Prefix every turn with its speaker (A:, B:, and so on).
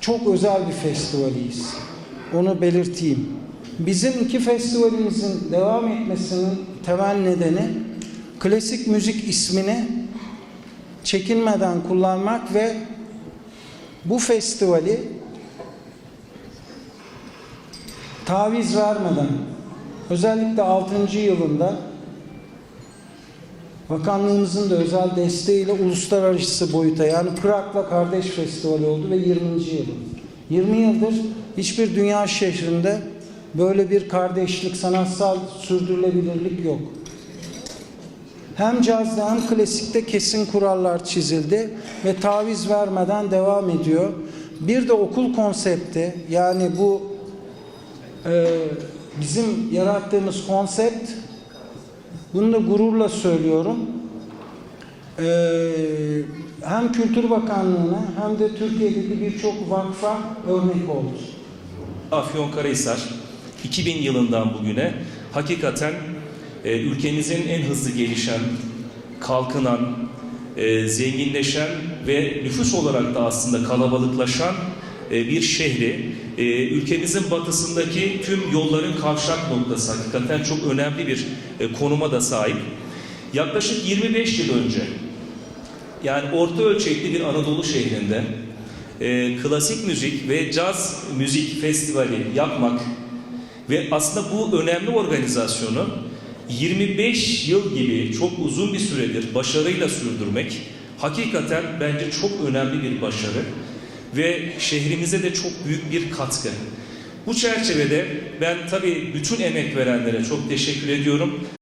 A: çok özel bir festivaliyiz. Onu belirteyim. Bizim iki festivalimizin devam etmesinin temel nedeni klasik müzik ismini çekinmeden kullanmak ve bu festivali taviz vermeden özellikle 6. yılında bakanlığımızın da özel desteğiyle uluslararası boyuta yani Prag'la Kardeş Festivali oldu ve 20. yılı. 20 yıldır hiçbir dünya şehrinde böyle bir kardeşlik, sanatsal sürdürülebilirlik yok. Hem cazda hem klasikte kesin kurallar çizildi ve taviz vermeden devam ediyor. Bir de okul konsepti yani bu e, bizim yarattığımız konsept bunu da gururla söylüyorum. E, hem Kültür Bakanlığı'na hem de Türkiye'deki birçok vakfa örnek oldu.
B: Afyonkarahisar 2000 yılından bugüne hakikaten e, ülkemizin en hızlı gelişen, kalkınan, e, zenginleşen ve nüfus olarak da aslında kalabalıklaşan bir şehri. E, ülkemizin batısındaki tüm yolların kavşak noktası hakikaten çok önemli bir e, konuma da sahip. Yaklaşık 25 yıl önce yani orta ölçekli bir Anadolu şehrinde e, klasik müzik ve caz müzik festivali yapmak ve aslında bu önemli organizasyonu 25 yıl gibi çok uzun bir süredir başarıyla sürdürmek hakikaten bence çok önemli bir başarı ve şehrimize de çok büyük bir katkı. Bu çerçevede ben tabii bütün emek verenlere çok teşekkür ediyorum.